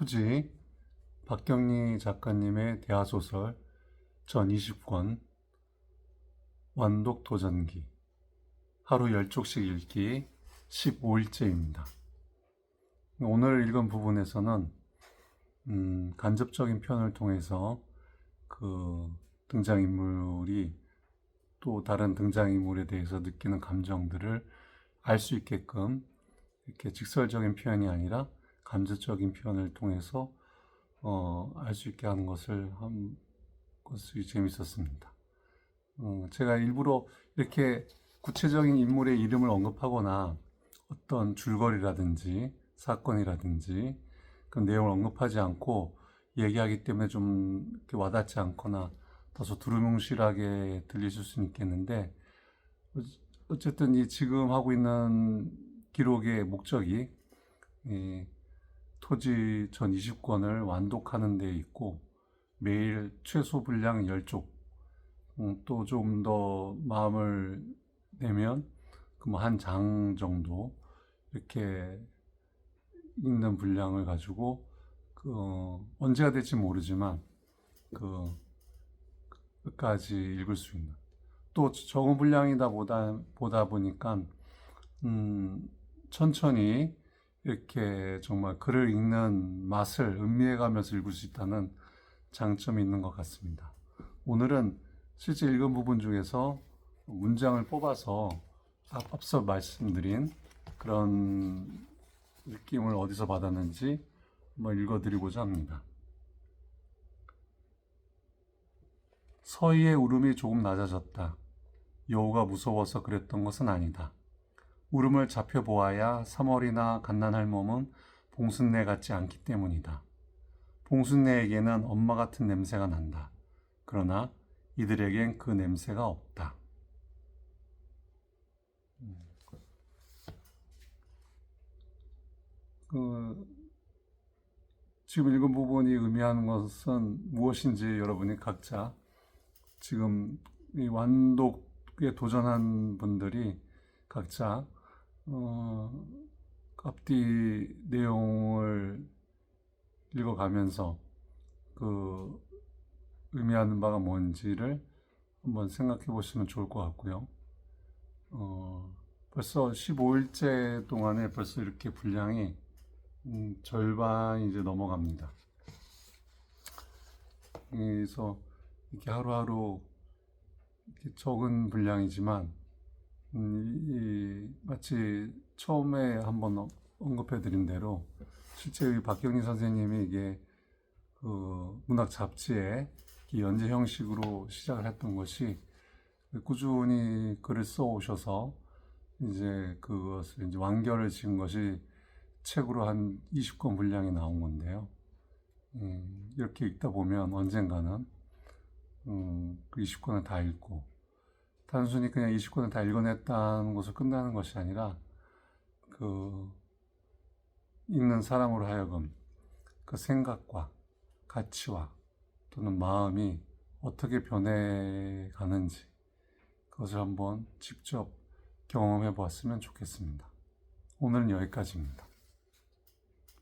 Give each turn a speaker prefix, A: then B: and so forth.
A: 토지 박경리 작가님의 대하소설 전 20권 완독 도전기 하루 10쪽씩 읽기 15일째입니다. 오늘 읽은 부분에서는 음, 간접적인 표현을 통해서 그 등장인물이 또 다른 등장인물에 대해서 느끼는 감정들을 알 수 있게끔 이렇게 직설적인 표현이 아니라 간접적인 표현을 통해서 어, 알 수 있게 하는 것을 한 것이 재밌었습니다. 어, 제가 일부러 이렇게 구체적인 인물의 이름을 언급하거나 어떤 줄거리라든지 사건이라든지 그 내용을 언급하지 않고 얘기하기 때문에 좀 와닿지 않거나 다소 두루뭉실하게 들리실 수는 있겠는데 어쨌든 이 지금 하고 있는 기록의 목적이 이 토지 전 20권을 완독하는 데 있고 매일 최소 분량 10쪽 음, 또좀 더 마음을 내면 그뭐한장 정도 이렇게 읽는 분량을 가지고 그 어, 언제가 될지 모르지만 그 끝까지 읽을 수 있는. 또 적은 분량이다 보다 보다 보니까 음, 천천히 이렇게 정말 글을 읽는 맛을 음미해 가면서 읽을 수 있다는 장점이 있는 것 같습니다. 오늘은 실제 읽은 부분 중에서 문장을 뽑아서 앞- 앞서 말씀드린 그런 느낌을 어디서 받았는지 한번 읽어드리고자 합니다. 서희의 울음이 조금 낮아졌다. 여우가 무서워서 그랬던 것은 아니다. 울음을 잡혀보아야 3월이나 갓난할 몸은 봉순내 같지 않기 때문이다. 봉순내에게는 엄마 같은 냄새가 난다. 그러나 이들에겐 그 냄새가 없다. 음. 그 지금 읽은 부분이 의미하는 것은 무엇인지 여러분이 각자 지금 이 완독에 도전한 분들이 각자 어, 앞뒤 내용을 읽어가면서 그 의미하는 바가 뭔지를 한번 생각해 보시면 좋을 것 같고요. 어, 벌써 15일째 동안에 벌써 이렇게 분량이 음, 절반이 이제 넘어갑니다. 그래서 이렇게 하루하루 이렇게 적은 분량이지만 음, 이, 마치 처음에 한번 언급해 드린 대로 실제 이 박경리 선생님이 이게 그 문학 잡지에 이 연재 형식으로 시작을 했던 것이 꾸준히 글을 써 오셔서 이제 그것을 이제 완결을 지은 것이 책으로 한 20권 분량이 나온 건데요. 음, 이렇게 읽다 보면 언젠가는 음, 그 20권을 다 읽고 단순히 그냥 20권을 다 읽어냈다는 것으로 끝나는 것이 아니라 그 읽는 사람으로 하여금 그 생각과 가치와 또는 마음이 어떻게 변해가는지 그것을 한번 직접 경험해 보았으면 좋겠습니다. 오늘은 여기까지입니다.